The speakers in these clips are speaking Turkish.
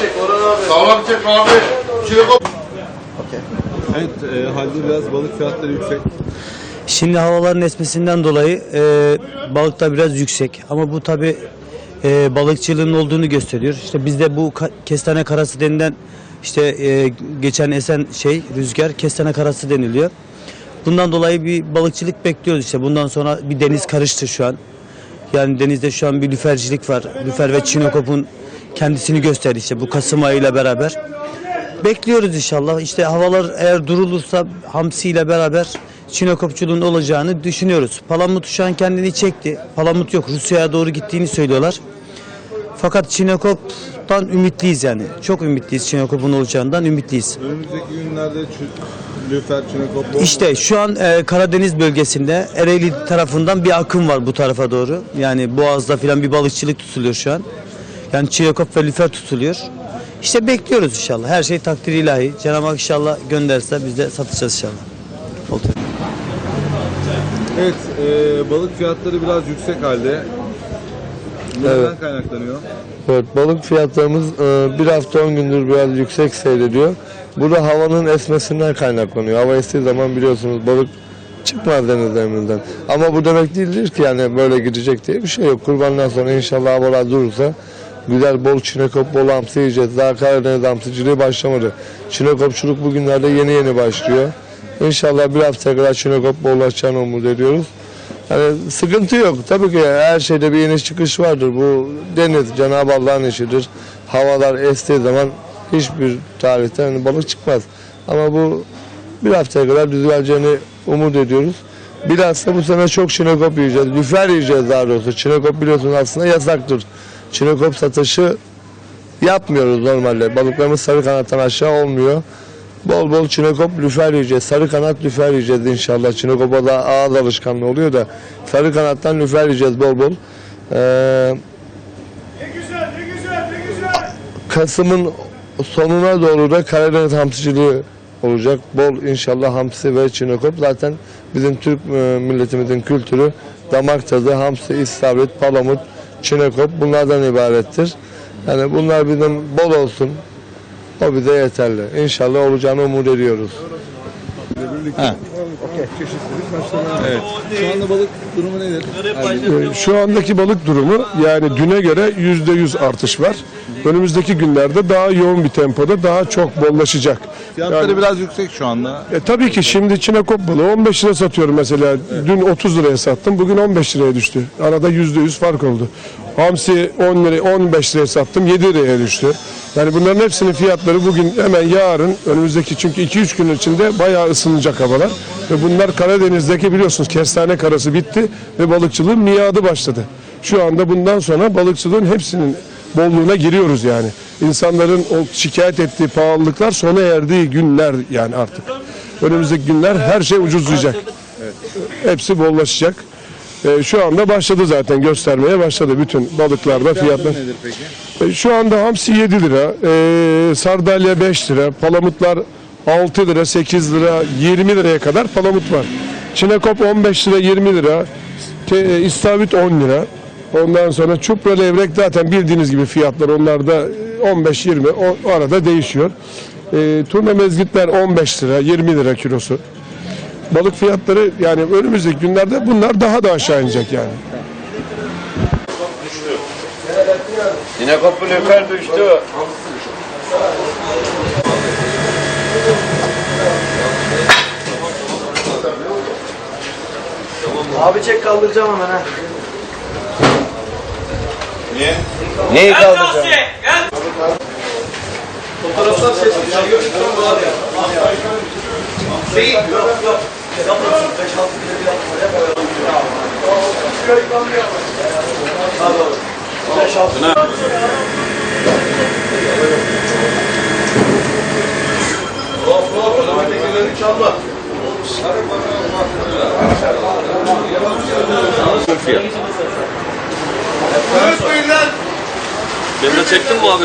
çek Orhan abi. Sağlam çek abi. Çinekop. Evet, e, halde biraz balık fiyatları yüksek. Şimdi havaların esmesinden dolayı e, balık da biraz yüksek. Ama bu tabi e, balıkçılığın olduğunu gösteriyor. İşte bizde bu ka- kestane karası denilen işte e, geçen esen şey rüzgar kestane karası deniliyor. Bundan dolayı bir balıkçılık bekliyoruz işte. Bundan sonra bir deniz karıştı şu an. Yani denizde şu an bir lüfercilik var. Lüfer ve çinokopun kendisini gösterdi işte bu Kasım ayıyla beraber. Bekliyoruz inşallah. İşte havalar eğer durulursa Hamsi ile beraber Çinokopçuluğun olacağını düşünüyoruz. Palamut şu an kendini çekti. Palamut yok. Rusya'ya doğru gittiğini söylüyorlar. Fakat Çinokop'tan ümitliyiz yani. Çok ümitliyiz Çinokop'un olacağından ümitliyiz. Önümüzdeki günlerde lüfer, çinekop, bol- İşte şu an e, Karadeniz bölgesinde Ereğli tarafından bir akım var bu tarafa doğru. Yani Boğaz'da filan bir balıkçılık tutuluyor şu an. Yani Çinokop ve lüfer tutuluyor. İşte bekliyoruz inşallah. Her şey takdir ilahi. Cenab-ı Hak inşallah gönderse biz de satacağız inşallah. Oldu. Evet, e, balık fiyatları biraz yüksek halde. Neden Evet. kaynaklanıyor? Evet, balık fiyatlarımız e, bir hafta 10 gündür biraz yüksek seyrediyor. Bu da havanın esmesinden kaynaklanıyor. Hava estiği zaman biliyorsunuz balık çıkmaz denizlerimizden. Ama bu demek değildir ki yani böyle gidecek diye bir şey yok. Kurbandan sonra inşallah havalar durursa güzel bol çinekop, bol hamsi yiyeceğiz. Daha Karadeniz hamsiciliği başlamadı. Çinekopçuluk bugünlerde yeni yeni başlıyor. İnşallah bir hafta kadar çinekop bollaşacağını umut ediyoruz. Yani sıkıntı yok. Tabii ki her şeyde bir iniş çıkış vardır. Bu deniz Cenab-ı Allah'ın işidir. Havalar estiği zaman hiçbir tarihte hani balık çıkmaz. Ama bu bir haftaya kadar düzeleceğini umut ediyoruz. Bilhassa bu sene çok çinekop yiyeceğiz. Lüfer yiyeceğiz daha doğrusu. Çinekop biliyorsunuz aslında yasaktır. Çinekop satışı yapmıyoruz normalde. Balıklarımız sarı kanattan aşağı olmuyor. Bol bol çinekop lüfer yiyeceğiz. Sarı kanat lüfer yiyeceğiz inşallah. Çinekopa da ağız alışkanlığı oluyor da. Sarı kanattan lüfer yiyeceğiz bol bol. Ee, Kasım'ın sonuna doğru da Karadeniz hamsiciliği olacak. Bol inşallah hamsi ve çinekop. Zaten bizim Türk e, milletimizin kültürü damak tadı, hamsi, istavrit, palamut, çinekop bunlardan ibarettir. Yani bunlar bizim bol olsun. O bize yeterli. İnşallah olacağını umut ediyoruz. Evet. Şu anda balık durumu nedir? Ee, Şu andaki balık durumu yani düne göre yüzde yüz artış var. Önümüzdeki günlerde daha yoğun bir tempoda daha çok bollaşacak. Fiyatları Yani- biraz yüksek şu anda. E, tabii ki şimdi çinekop balığı 15 lira satıyorum mesela. Dün 30 liraya sattım. Bugün 15 liraya düştü. Arada yüzde yüz fark oldu. Hamsi 10 lira 15 liraya sattım 7 liraya düştü. Yani bunların hepsinin fiyatları bugün hemen yarın önümüzdeki çünkü 2-3 gün içinde bayağı ısınacak havalar. Ve bunlar Karadeniz'deki biliyorsunuz kestane karası bitti ve balıkçılığın miadı başladı. Şu anda bundan sonra balıkçılığın hepsinin bolluğuna giriyoruz yani. İnsanların o şikayet ettiği pahalılıklar sona erdiği günler yani artık. Önümüzdeki günler her şey ucuzlayacak. Hepsi bollaşacak. Ee, şu anda başladı zaten göstermeye başladı bütün balıklarda fiyatlar. Nedir peki? E, Şu anda hamsi 7 lira, e, sardalya 5 lira, palamutlar 6 lira, 8 lira, 20 liraya kadar palamut var. Çinekop 15 lira, 20 lira, te, e, istavrit 10 lira. Ondan sonra çupra levrek zaten bildiğiniz gibi fiyatlar onlar da 15-20 o, o arada değişiyor. E, turna mezgitler 15 lira, 20 lira kilosu. Balık fiyatları yani önümüzdeki günlerde bunlar daha da aşağı inecek yani. Yine kapı lüfer düştü. Abi çek kaldıracağım hemen ha. Niye? Neyi kaldıracağım? Fotoğraflar sesli çıkıyor. Şey yok yok. Yapıyorsun 5-6 kilo bir yapma. Yap öyle. Hadi oğlum. 5-6 Hop hop. Adamın tekerlerini çalma. Unutmayın lan. Beni de çektin mi abi?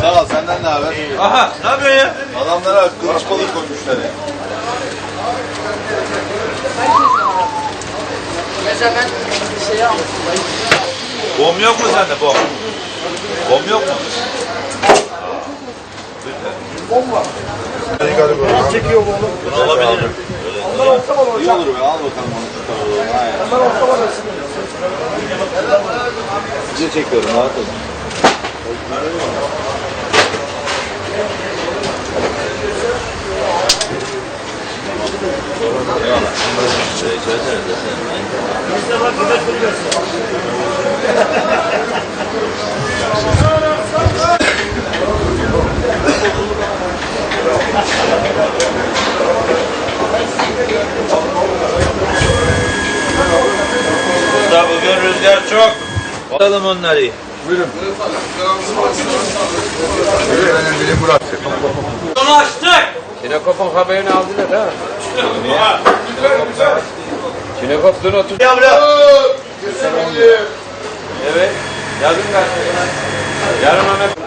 Sağ ol senden ne haber? Aha ne yapıyorsun ya? Adamlara kılıç balık koymuşlar ya. Bom yok mu sende bom? Bom yok mu? Bunu alabilirim. İyi olur be al bakalım onu şu tarafa. Aynen. Size çekiyorum rahat olun. Burada bugün rüzgar çok. Atalım onları. Onu açtık. Kinekop'un haberini aldılar ha. Kinekop dün otur. Yavrum. Evet. Yazın gazetesine. Yarın Mehmet.